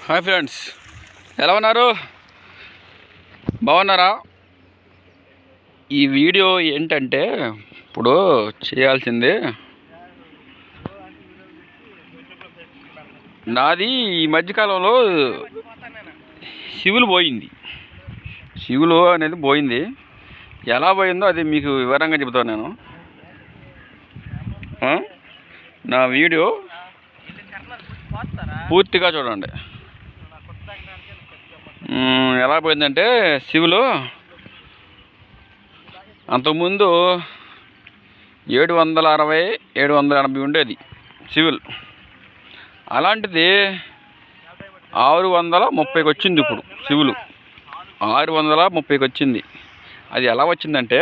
Hi friends ఎలా ఉన్నారు బాగున్నారా ఈ వీడియో ఏంటంటే ఇప్పుడు చేయాల్సింది నాది ఈ మధ్యకాలంలో శివులు పోయింది శివులు అనేది పోయింది ఎలా పోయిందో అది మీకు వివరంగా చెబుతాను నేను నా వీడియో పూర్తిగా చూడండి ఎలా పోయిందంటే శివులు అంతకుముందు ఏడు వందల అరవై ఏడు వందల ఎనభై ఉండేది సివిల్ అలాంటిది ఆరు వందల ముప్పైకి వచ్చింది ఇప్పుడు సివిల్ ఆరు వందల ముప్పైకి వచ్చింది. అది ఎలా వచ్చిందంటే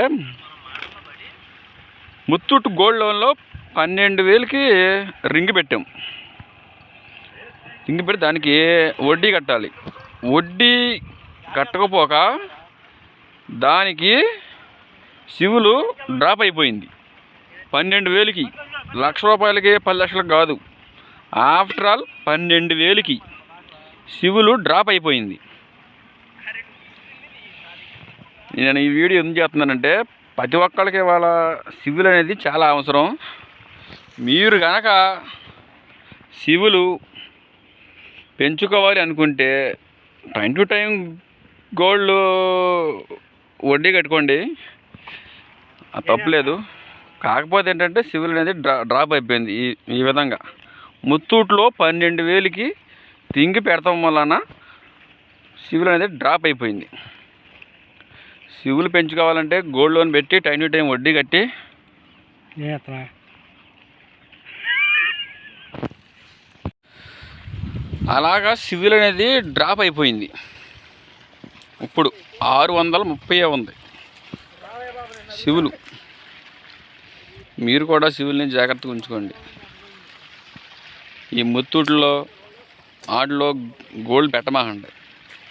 ముత్తూట్ గోల్డ్ లోన్లో పన్నెండు వేలకి రింగ్ పెట్టాం. రింగ్ దానికి వడ్డీ కట్టాలి. వడ్డీ కట్టకపోక దానికి సివులు డ్రాప్ అయిపోయింది. పన్నెండు వేలకి. లక్ష రూపాయలకి పది లక్షలకు కాదు. ఆఫ్టర్ ఆల్ పన్నెండు వేలకి సివులు డ్రాప్ అయిపోయింది. నేను ఈ వీడియో ఎందుకు చేస్తున్నానంటే ప్రతి ఒక్కళ్ళకి వాళ్ళ సివిల్ అనేది చాలా అవసరం. మీరు కనుక సివులు పెంచుకోవాలి అనుకుంటే టైం టు టైం గోల్డ్ వడ్డీ కట్టుకోండి. తప్పలేదు తప్పులేదు కాకపోతే ఏంటంటే సివిల్ అనేది డ్రా డ్రాప్ అయిపోయింది ఈ ఈ విధంగా. ముత్తూట్లో పన్నెండు వేలకి తింగి పెడతాం వలన సివిల్ అనేది డ్రాప్ అయిపోయింది. సివిల్ పెంచుకోవాలంటే గోల్డ్ లోన్ పెట్టి టైం టు టైం వడ్డీ కట్టి అలాగా సివిల్ అనేది డ్రాప్ అయిపోయింది. ఇప్పుడు ఆరు వందల ముప్పై ఉంది. సివిలు. మీరు కూడా సివిల్ని జాగ్రత్తగా ఉంచుకోండి. ఈ ముత్తూట్లో వాటిలో గోల్డ్ పెట్టమాకండి.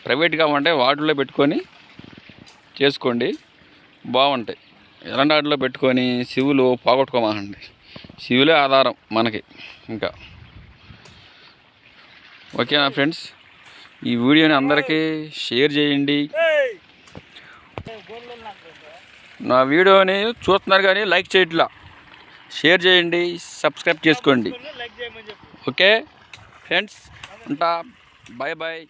ప్రైవేట్గా ఉంటే వాటిలో పెట్టుకొని చేసుకోండి. బాగుంటాయి. ఎలాంటి వాటిలో పెట్టుకొని సివులు పోగొట్టుకోమాకండి. సివులే ఆధారం మనకి ఇంకా. ఓకేనా ఫ్రెండ్స్? ఈ వీడియోని అందరికీ షేర్ చేయండి. నా వీడియోని చూస్తున్నారు కానీ లైక్ చేయట్లా. షేర్ చేయండి సబ్స్క్రైబ్ చేసుకోండి. ఓకే? ఫ్రెండ్స్ ఉంటా. Bye bye.